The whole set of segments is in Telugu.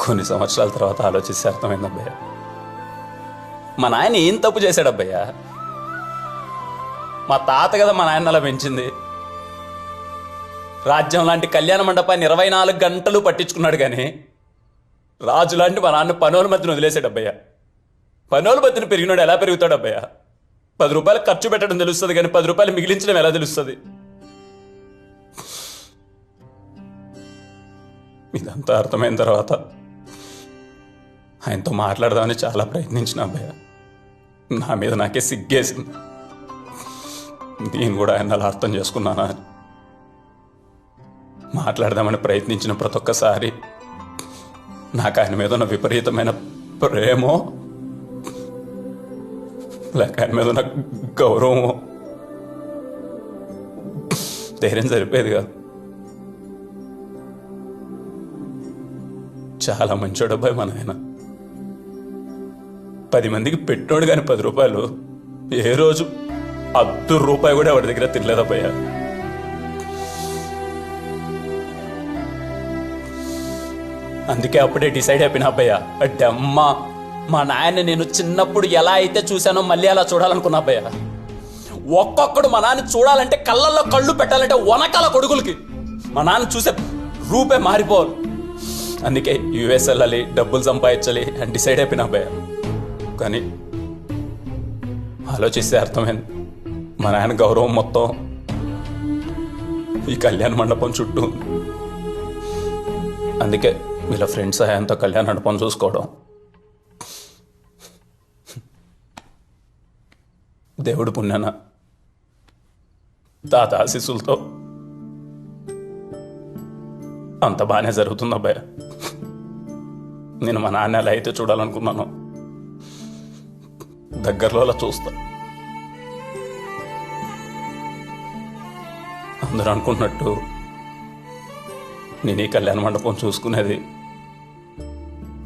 కొన్ని సంవత్సరాల తర్వాత ఆలోచిస్తే అర్థమైంది అబ్బయ్య. మా నాయన ఏం తప్పు చేశాడు అబ్బయ్య? మా తాత కదా మా నాయన అలా పెంచింది. రాజ్యం లాంటి కళ్యాణ మండపాన్ని ఇరవై నాలుగు గంటలు పట్టించుకున్నాడు కానీ రాజు లాంటి మా నాన్న పనుల మధ్యన వదిలేశాడు అబ్బయ్య. పనుల మధ్యన పెరిగినాడు ఎలా పెరుగుతాడు అబ్బయ్య? పది రూపాయలు ఖర్చు పెట్టడం తెలుస్తుంది కానీ పది రూపాయలు మిగిలించడం ఎలా తెలుస్తుంది? ఇదంతా అర్థమైన తర్వాత ఆయనతో మాట్లాడదామని చాలా ప్రయత్నించిన అబ్బాయి. నా మీద నాకే సిగ్గేసింది. నేను కూడా ఆయన అలా అర్థం చేసుకున్నానా అని. మాట్లాడదామని ప్రయత్నించిన ప్రతి ఒక్కసారి నాకు ఆయన మీద ఉన్న విపరీతమైన ప్రేమో లేక ఆయన మీద ఉన్న గౌరవమో ధైర్యం సరిపోయేది కాదు. చాలా మంచోడు అబ్బాయి మన ఆయన పది మందికి పెట్టోడు కానీ పది రూపాయలు. ఏ రోజు అద్దు రూపాయి కూడా వాడి దగ్గర తినలేదు అందుకే అప్పుడే డిసైడ్ అయిపోయినా అబ్బయ్య అంటే అమ్మ మా నాయన నేను చిన్నప్పుడు ఎలా అయితే చూశానో మళ్ళీ అలా చూడాలనుకున్నా అబ్బయ్య ఒక్కొక్కడు మా నాన్న చూడాలంటే కళ్ళల్లో కళ్ళు పెట్టాలంటే వనకాల కొడుకులకి. మా నాన్న చూసే రూపే మారిపోవాలి. అందుకే యుఎస్ వెళ్ళాలి డబ్బులు సంపాదించాలి అని డిసైడ్ అయిపోయినా అబ్బయ్య కానీ ఆలోచిస్తే అర్థమైంది. మా నాయన గౌరవం మొత్తం ఈ కళ్యాణ మండపం చుట్టూ అందుకే వీళ్ళ ఫ్రెండ్స్ సహాయంతో కళ్యాణ మండపం చూసుకోవడం. దేవుడు పుణ్యాన తాత ఆశీస్సులతో అంత బాగానే జరుగుతుంది అబ్బాయి నేను మా నాన్న ఎలా అయితే చూడాలనుకున్నాను దగ్గరలో అలా చూస్తా. అందరూ అనుకున్నట్టు నేను ఈ కళ్యాణ మండపం చూసుకునేది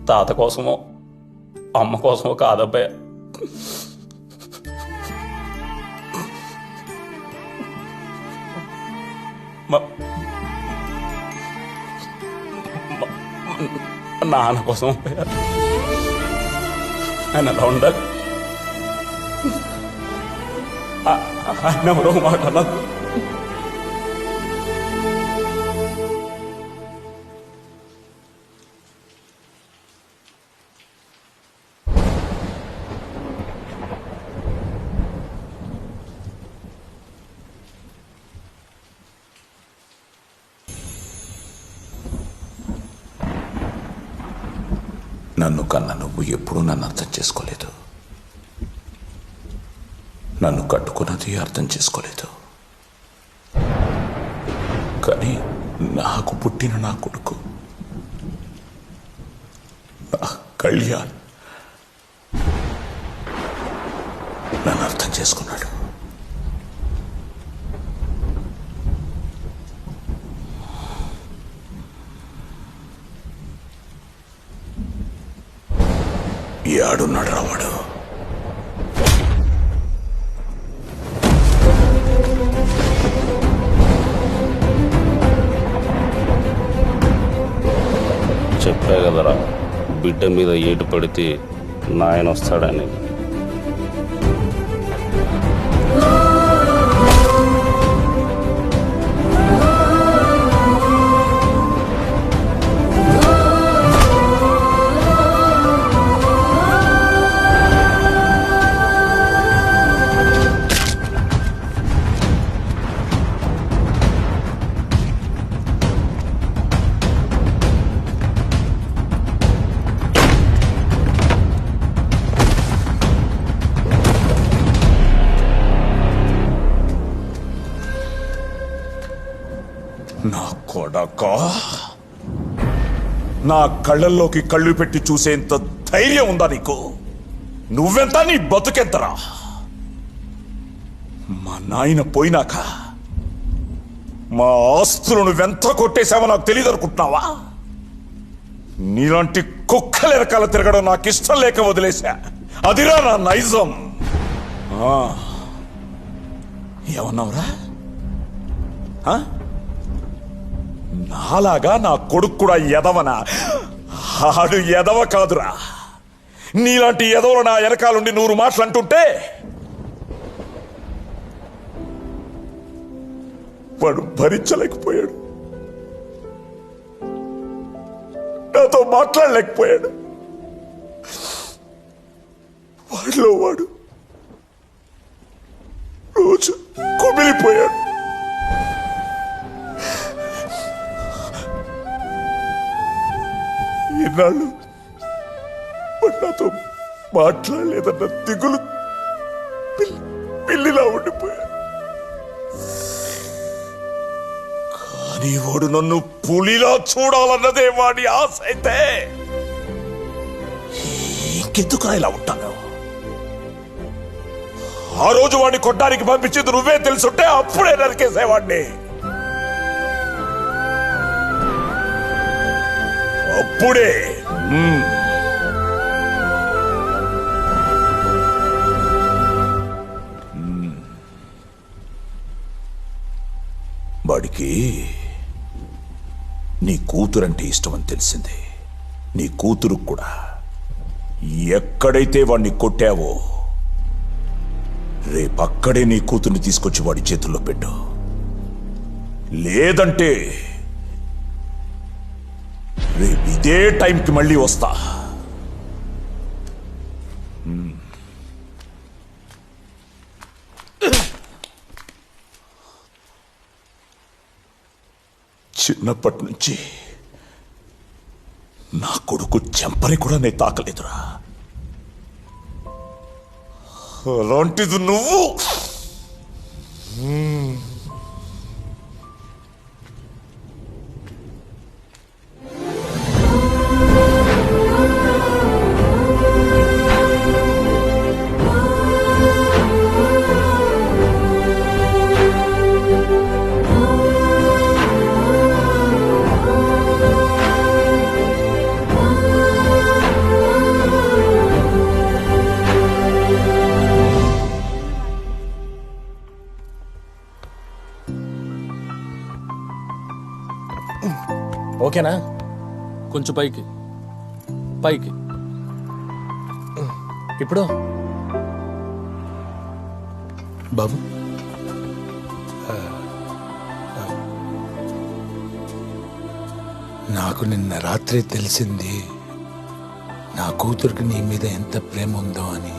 తాత కోసమో అమ్మ కోసమో కాదబ్బాయ నాన్న కోసం ఆయన ఎలా ఉండాలి. ఆ- ఆయన మాట నన్ను కన్న నువ్వు ఎప్పుడూ నన్ను అర్థం చేసుకోలేదు. నన్ను కట్టుకున్నది అర్థం చేసుకోలేదు. కానీ నాకు పుట్టిన నా కొడుకు నా కళ్యాణ్ నన్ను అర్థం చేసుకున్నాడు. ఏడున్నాడు రావాడు. చెప్పా కదరా? బిడ్డ మీద ఏటు పడితే నాయన వస్తాడని కొడక నా కళ్ళల్లోకి కళ్ళు పెట్టి చూసేంత ధైర్యం ఉందా నీకు? నువ్వెంత? నీ బతుకెంతరా? మా నాయన పోయినాక మా ఆస్తులను నువ్వెంత కొట్టేశావో నాకు తెలియదు అనుకుంటున్నావా? నీలాంటి కుక్కల రకాల తిరగడం నాకు ఇష్టం లేక వదిలేశా. అదిరా నా నైజం. ఆ. ఏమన్నావురా? ఆ? నాలాగా నా కొడుకు కూడా ఎదవనా ఆడు ఎదవ కాదురా. నీలాంటి ఎదవలు నా వెనకాలండి నూరు మాటలు అంటుంటే వాడు భరించలేకపోయాడు. నాతో మాట్లాడలేకపోయాడు. వాడిలో వాడు రోజు కుమిలిపోయాడు. ఇన్నాళ్ళు నాతో మాట్లాడలేదన్న దిగులు పిల్లిలా ఉండిపోయా కానీ వాడు నన్ను పులిలా చూడాలన్నదే వాడి ఆశ అయితే ఇంకెందుకు ఇలా ఉంటాను? ఆ రోజు వాడిని కొట్టడానికి పంపించింది నువ్వే తెలుసుంటే అప్పుడే నరికేసేవాడిని. ఇప్పుడే. వాడికి నీ కూతురంటే ఇష్టమని తెలిసింది. నీ కూతురు కూడా. ఎక్కడైతే వాడిని కొట్టావో రేపక్కడే నీ కూతుర్ని తీసుకొచ్చి వాడి చేతుల్లో పెట్టు. లేదంటే ఇదే టైంకి మళ్ళీ వస్తా? చిన్నప్పటి నుంచి నా కొడుకు చెంపని కూడా నేను తాకలేదురా. అలాంటిది నువ్వు ఓకేనా? కొంచెం పైకి. పైకి. ఇప్పుడు? బాబు. నాకు నిన్న రాత్రి తెలిసింది నా కూతురికి నీ మీద ఎంత ప్రేమ ఉందో అని.